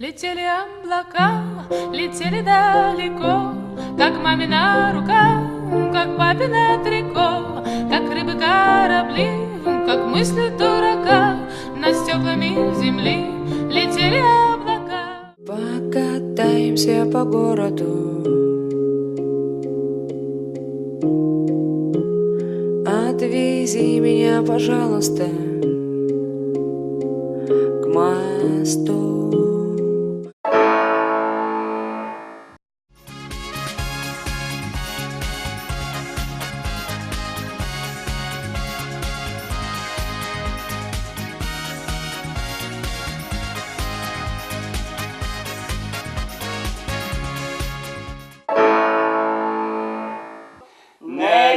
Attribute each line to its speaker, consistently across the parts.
Speaker 1: Летели облака, летели далеко, Как мамина рука, как папина трико, Как рыбы корабли, как мысли дурака, Над стеклами земли. Летели облака.
Speaker 2: Покатаемся по городу. Отвези меня, пожалуйста, к мосту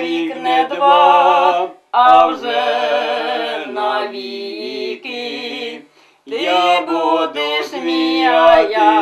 Speaker 3: рік, не два, а вже навіки. Ти будеш мій, а я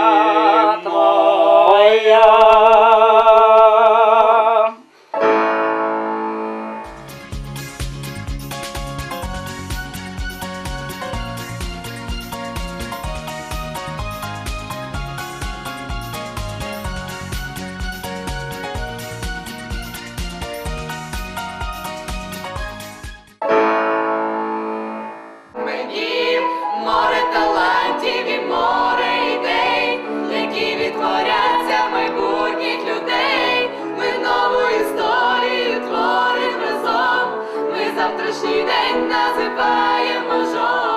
Speaker 3: завтрашній день називаємо жовтим.